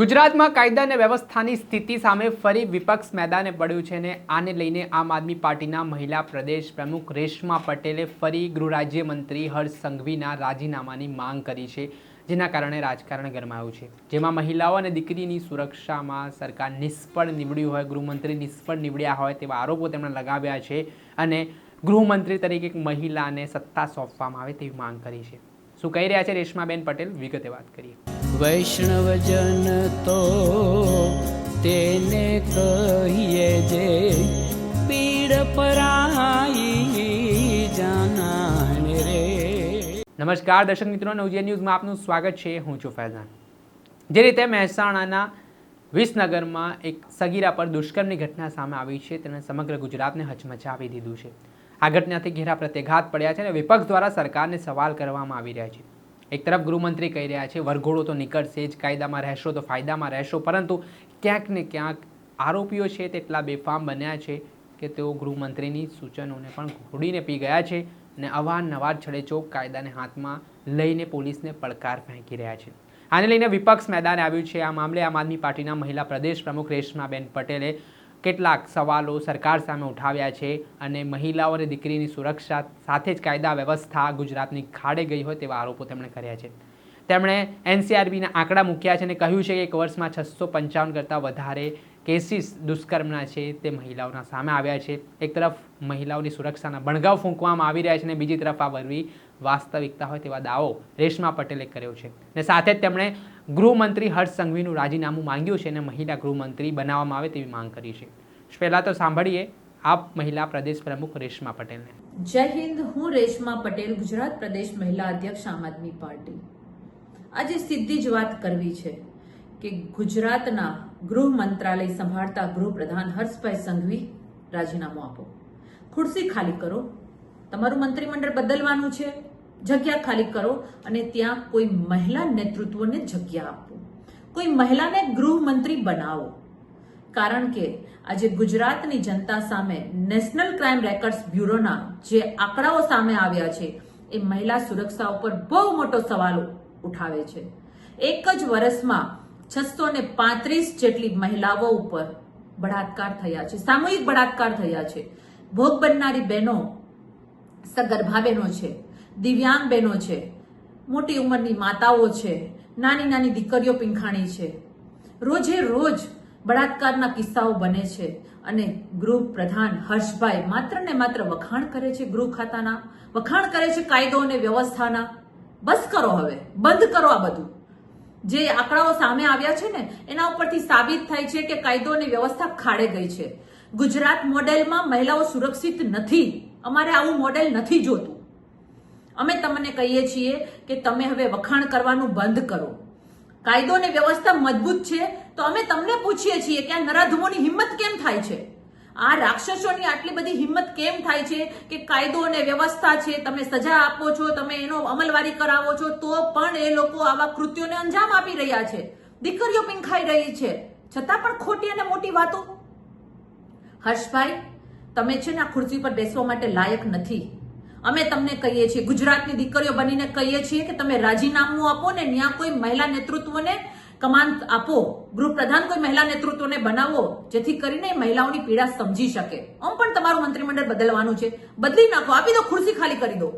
ગુજરાતમાં કાયદા અને વ્યવસ્થાની સ્થિતિ સામે ફરી વિપક્ષ મેદાને પડ્યું છે અને આને લઈને આમ આદમી પાર્ટીના મહિલા પ્રદેશ પ્રમુખ રેશમા પટેલે ફરી ગૃહ રાજ્યમંત્રી હર્ષ સંઘવીના રાજીનામાની માંગ કરી છે, જેના કારણે રાજકારણ ગરમાયું છે. જેમાં મહિલાઓ અને દીકરીની સુરક્ષામાં સરકાર નિષ્ફળ નીવડ્યું હોય, ગૃહમંત્રી નિષ્ફળ નીવડ્યા હોય તેવા આરોપો તેમણે લગાવ્યા છે અને ગૃહમંત્રી તરીકે એક મહિલાને સત્તા સોંપવામાં આવે તેવી માંગ કરી છે. શું કહી રહ્યા છે રેશમાબેન પટેલ? વિગતે વાત કરીએ. વૈષ્ણવજન તો તેને કહીએ જે પીડ પરાઈ જાનાને રે. નમસ્કાર, દર્શક મિત્રો, નવજીવન ન્યૂઝમાં આપનું સ્વાગત છે. હું છું ફૈઝાન. જે રીતે મહેસાણાના વિસનગરમાં એક સગીરા પર દુષ્કર્મની ઘટના સામે આવી છે તેણે સમગ્ર ગુજરાતને હચમચાવી દીધું છે. આ ઘટનાથી ઘેરા પ્રત્યાઘાત પડ્યા છે અને વિપક્ષ દ્વારા સરકારને સવાલ કરવામાં આવી રહ્યા છે. એક તરફ ગૃહમંત્રી કહી રહ્યા છે, વરઘોડો તો નીકળશે જ, કાયદામાં રહેશો તો ફાયદામાં રહેશો, પરંતુ ક્યાંક ને ક્યાંક આરોપીઓ છે તેટલા બેફામ બન્યા છે કે તેઓ ગૃહમંત્રીની સૂચનોને પણ ઘોડીને પી ગયા છે અને અવારનવાર છડેચોક કાયદાને હાથમાં લઈને પોલીસને પડકાર ફેંકી રહ્યા છે. આને લઈને વિપક્ષ મેદાને આવ્યું છે. આ મામલે આમ આદમી પાર્ટીના મહિલા પ્રદેશ પ્રમુખ રેશમાબેન પટેલે કેટલાક સવાલો સરકાર સામે ઉઠાવ્યા છે અને મહિલાઓ અને દીકરીની સુરક્ષા સાથે જ કાયદા વ્યવસ્થા ગુજરાતની ખાડે ગઈ હોય તેવા આરોપો તેમણે કર્યા છે. તેમણે એનસીઆરબીના આંકડા મૂક્યા છે અને કહ્યું છે કે એક વર્ષમાં છસો પંચાવન કરતાં વધારે કેસીસ દુષ્કર્મના છે તે મહિલાઓના સામે આવ્યા છે. એક તરફ મહિલાઓની સુરક્ષાના બણગાવ ફૂંકવામાં આવી રહ્યા છે અને બીજી તરફ આ વરવી વાસ્તવિકતા હોય તેવા દાવો રેશમા પટેલે કર્યો છે. અને સાથે જ તેમણે ગૃહમંત્રી હર્ષ સંઘવીનું રાજીનામું માંગ્યું છે અને મહિલા ગૃહમંત્રી બનાવવામાં આવે તેવી માંગ કરી છે. પહેલાં તો સાંભળીએ આપ મહિલા પ્રદેશ પ્રમુખ રેશમા પટેલને. જય હિન્દ, હું રેશમા પટેલ, ગુજરાત પ્રદેશ મહિલા અધ્યક્ષ આમ આદમી પાર્ટી. આજે સીધી જ વાત કરવી છે કે ગુજરાતના ગૃહ મંત્રાલય સંભાળતા ગૃહપ્રધાન હર્ષભાઈ સંઘવી રાજીનામું આપો. ખુરશી ખાલી કરો. તમારું મંત્રીમંડળ બદલવાનું છે. જગ્યા ખાલી કરો અને ત્યાં કોઈ મહિલા નેતૃત્વને જગ્યા આપો. કોઈ મહિલાને ગૃહમંત્રી બનાવો. કારણ કે આજે ગુજરાતની જનતા સામે નેશનલ ક્રાઇમ રેકર્ડ્સ બ્યુરોના જે આંકડાઓ સામે આવ્યા છે, એ મહિલા સુરક્ષા ઉપર બહુ મોટો સવાલ ઉઠાવે છે. એક જ વર્ષમાં છસો ને પાંત્રીસ જેટલી મહિલાઓ ઉપર બળાત્કાર થયા છે. સામૂહિક બળાત્કાર થયા છે. ભોગ બનનારી બહેનો સગર્ભા બહેનો છે દિવ્યાંગ બહેનો છે, મોટી ઉંમરની માતાઓ છે, નાની નાની દીકરીઓ પીંખાણી છે. રોજે રોજ બળાત્કારના કિસ્સાઓ બને છે અને ગૃહ પ્રધાન હર્ષભાઈ માત્ર ને માત્ર વખાણ કરે છે ગૃહ ખાતાના, વખાણ કરે છે કાયદો અને વ્યવસ્થાના. બસ કરો હવે, બંધ કરો આ બધું. જે આંકડાઓ સામે આવ્યા છે ને, એના ઉપરથી સાબિત થાય છે કે કાયદો અને વ્યવસ્થા ખાડે ગઈ છે. ગુજરાત મોડેલમાં મહિલાઓ સુરક્ષિત નથી. અમારે આવું મોડેલ નથી જોતું. અમે તમને કહીએ છીએ કે તમે હવે વખાણ કરવાનું બંધ કરો. કાયદો અને વ્યવસ્થા મજબૂત છે, તો અમે તમને પૂછીએ છીએ કે આ નરાધમોની હિંમત કેમ થાય છે? આ રાક્ષસોની આટલી બધી હિંમત કેમ થાય છે કે કાયદો અને વ્યવસ્થા છે? તમે સજા આપો છો, તમે એનો અમલવારી કરાવો છો, તો પણ એ લોકો આવા કૃત્યોને અંજામ આપી રહ્યા છે. દીકરીઓ પીંખાઈ રહી છે. છતાં પણ ખોટી અને મોટી વાતો? હર્ષભાઈ, તમે છે ને આ ખુરશી પર બેસવા માટે લાયક નથી. અમે તમને કહીએ છીએ, ગુજરાતની દીકરીઓ બનીને કહીએ છીએ કે તમે રાજીનામું આપો ને ત્યાં કોઈ મહિલા નેતૃત્વને કમાન આપો. ગૃહપ્રધાન કોઈ મહિલા નેતૃત્વને બનાવો, જેથી કરીને મહિલાઓની પીડા સમજી શકે. આમ પણ તમારું મંત્રીમંડળ બદલવાનું છે. બદલી નાખો. આપી દો ખુરશી ખાલી કરી દો.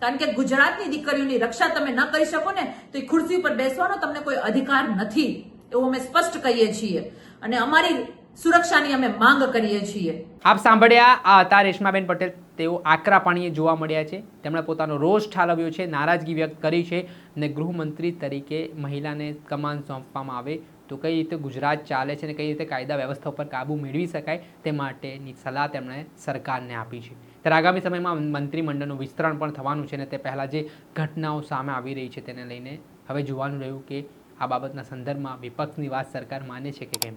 કારણ કે ગુજરાતની દીકરીઓની રક્ષા તમે ન કરી શકો ને, તો એ ખુરશી ઉપર બેસવાનો તમને કોઈ અધિકાર નથી. એવું અમે સ્પષ્ટ કહીએ છીએ. અને અમારી સુરક્ષાની અમે માંગ કરીએ છીએ. આપ સાંભળ્યા આ હતા રેશમાબેન પટેલ. તેઓ આકરા પાણીએ જોવા મળ્યા છે. તેમણે પોતાનો રોષ ઠાલવ્યો છે, નારાજગી વ્યક્ત કરી છે અને ગૃહમંત્રી તરીકે મહિલાને કમાન સોંપવામાં આવે તો કઈ રીતે ગુજરાત ચાલે છે અને કઈ રીતે કાયદા વ્યવસ્થા ઉપર કાબૂ મેળવી શકાય તે માટેની સલાહ તેમણે સરકારને આપી છે. ત્યારે આગામી સમયમાં મંત્રીમંડળનું વિસ્તરણ પણ થવાનું છે અને તે પહેલાં જે ઘટનાઓ સામે આવી રહી છે તેને લઈને હવે જોવાનું રહ્યું કે આ બાબતના સંદર્ભમાં વિપક્ષની વાત સરકાર માને છે કે કેમ.